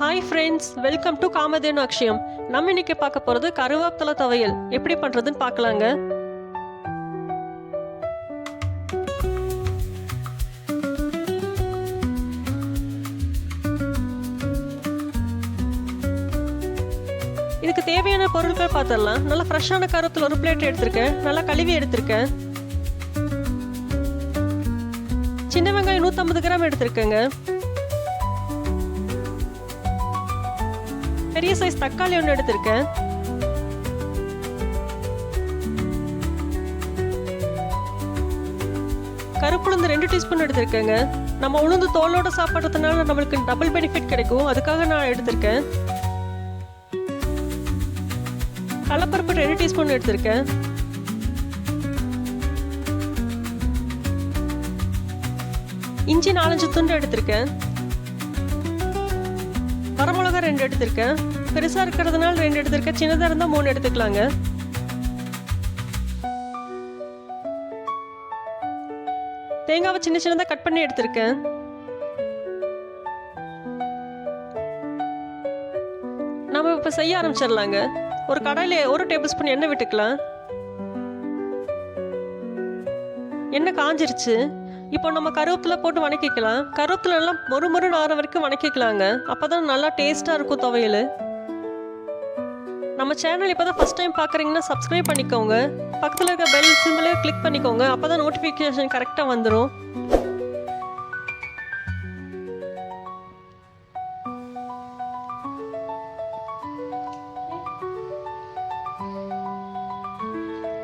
Hi friends welcome to Kamadhenu Akshayam நம்ம இன்னைக்கு பார்க்க போகிறது கருவேப்பிலை துவையல் எப்படி பண்ணுறதுன்னு பார்க்கலாங்க இதுக்கு தேவையான பொருட்கள் பார்த்துடலாம் நல்லா ஃப்ரெஷ்ஷான கருவேப்பிலை ஒரு பிளேட் எடுத்திருக்கேன். நல்லா கழுவி எடுத்திருக்கேன். சின்ன வெங்காயம் நூற்றம்பது கிராம் எடுத்திருக்கேங்க. பெரிய சைஸ் தக்காளி ஒன்று எடுத்திருக்கேன். கருப்புளுந்து ரெண்டு டீஸ்பூன் எடுத்திருக்கேங்க. நம்ம உளுந்து தோலோட சாப்பிட்றதுனால நம்மளுக்கு டபுள் பெனிஃபிட் கிடைக்கும். அதுக்காக நான் எடுத்திருக்கேன். கடலப்பருப்பு ரெண்டு டீஸ்பூன் எடுத்திருக்கேன். இஞ்சி நாலஞ்சு துண்டு எடுத்திருக்கேன். வரமிளகா ரெண்டு எடுத்திருக்கேன். பெருசாக இருக்கிறதுனால ரெண்டு எடுத்திருக்கேன். சின்னதாக இருந்தால் மூணு எடுத்துக்கலாங்க. தேங்காவை சின்ன சின்னதாக கட் பண்ணி எடுத்திருக்கேன். நம்ம இப்போ செய்ய ஆரம்பிச்சிடலாங்க. ஒரு கடையில் ஒரு டேபிள் ஸ்பூன் எண்ணெய் விட்டுக்கலாம். எண்ணெய் காஞ்சிருச்சு. இப்போ நம்ம கருவேப்பிலை போட்டு வணக்கிக்கலாம். கருவேப்பிலை நல்லா மொறு மொறு நார வரைக்கும் வணக்கிக்கலாங்க. அப்போதான் நல்லா டேஸ்ட்டாக இருக்கும் துவையல். நம்ம சேனல் இப்போ தான் ஃபஸ்ட் டைம் பார்க்குறீங்கன்னா சப்ஸ்கிரைப் பண்ணிக்கோங்க. பக்கத்தில் இருக்க பெல் சிம்பிளே கிளிக் பண்ணிக்கோங்க. அப்போ தான் நோட்டிஃபிகேஷன் கரெக்டாக வந்துடும்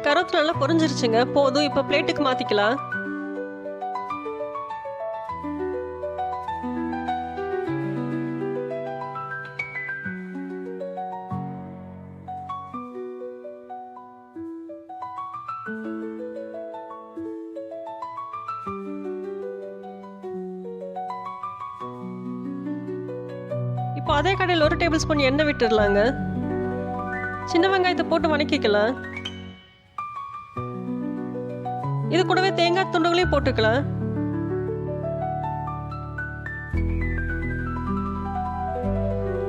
கருவேப்பிலை நல்லா பொறிஞ்சிருச்சுங்க போதும். இப்போ பிளேட்டுக்கு மாற்றிக்கலாம் இப்போ அதே கடையில் ஒரு டேபிள் ஸ்பூன் எண்ணெய் விட்டுடலாங்க. சின்ன வெங்காயத்தை போட்டு வணக்கிக்கலாம். இது கூடவே தேங்காய் துண்டுகளையும் போட்டுக்கலாம்.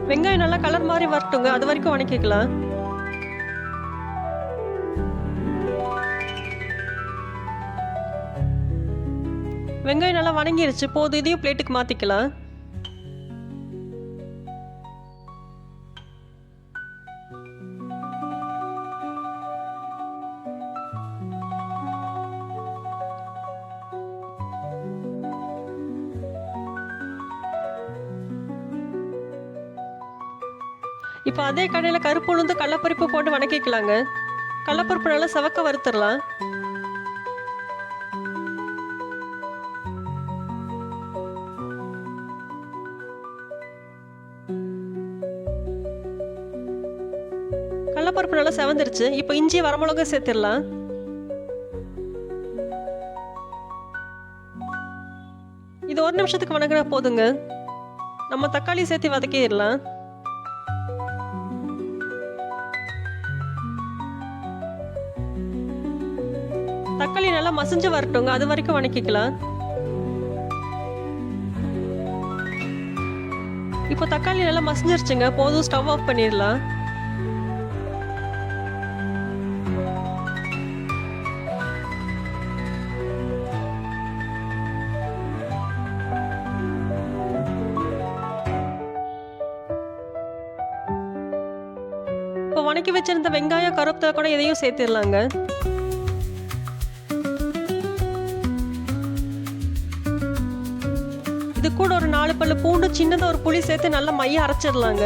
வெங்காயம் நல்லா கலர் மாதிரி வரட்டுங்க. அது வரைக்கும் வணக்கிக்கலாம். வெங்காயம் நல்லா வணங்கிருச்சு. போதும் இதையும் பிளேட்டுக்கு மாத்திக்கலாம். இப்போ அதே கடையில் கருப்பு உளுந்து கடலப்பருப்பு போட்டு வணக்கிக்கலாங்க. கடலப்பருப்பு நல்லா செவக்க வறுத்துடலாம். கடலப்பருப்பு நல்லா செவந்துருச்சு. இப்போ இஞ்சி வரமிளகா சேர்த்துடலாம். இது ஒரு நிமிஷத்துக்கு வணங்கினா போதுங்க. நம்ம தக்காளி சேர்த்து வதக்கிடலாம். தக்காளி நல்லா மசிஞ்சு வரட்டுங்க. அது வரைக்கும் வணக்கிக்கலாம். இப்போ தக்காளி நல்லா மசிஞ்சிருச்சுங்க. போதும் ஸ்டவ் ஆஃப் பண்ணிடலாம். இப்போ வணக்கி வச்சிருந்த வெங்காயம் கருவேப்பிலை கூட இதையும் சேர்த்துடலாங்க. இது கூட ஒரு நாலு பல்லு பூண்டு சின்னதாக ஒரு புளி சேர்த்து நல்லா மைய அரைச்சிடலாங்க.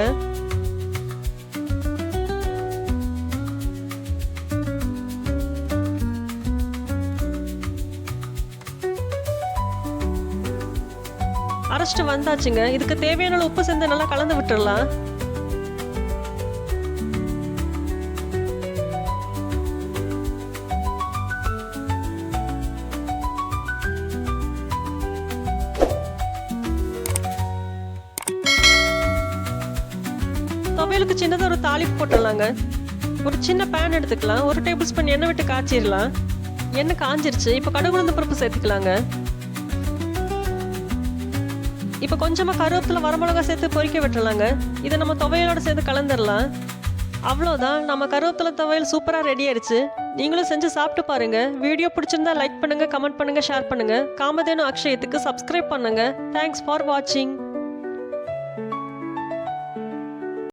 அரைச்சிட்டு வந்தாச்சுங்க. இதுக்கு தேவையான உப்பு சேர்ந்து நல்லா கலந்து விட்டுடலாம். துவையலுக்கு சின்னதாக ஒரு தாளிப்பு போட்டுடலாங்க. ஒரு சின்ன பேன் எடுத்துக்கலாம். ஒரு டேபிள் ஸ்பூன் எண்ணெய் விட்டு காய்ச்சிடலாம். எண்ணெய் காஞ்சிருச்சு. இப்போ கடுகு உளுந்து பருப்பு சேர்த்துக்கலாங்க. இப்போ கொஞ்சமாக கருவத்தில் வரமிளகா சேர்த்து பொரிக்க விட்டுறலாங்க இதை நம்ம துவையலோட சேர்த்து கலந்துடலாம். அவ்வளோதான் நம்ம கருவேப்பிலை துவையல் சூப்பராக ரெடி ஆயிடுச்சு. நீங்களும் செஞ்சு சாப்பிட்டு பாருங்க. வீடியோ பிடிச்சிருந்தா லைக் பண்ணுங்க கமெண்ட் பண்ணுங்க ஷேர் பண்ணுங்க. காமதேனு அக்ஷயத்துக்கு சப்ஸ்கிரைப் பண்ணுங்க. தேங்க்ஸ் ஃபார் வாட்சிங்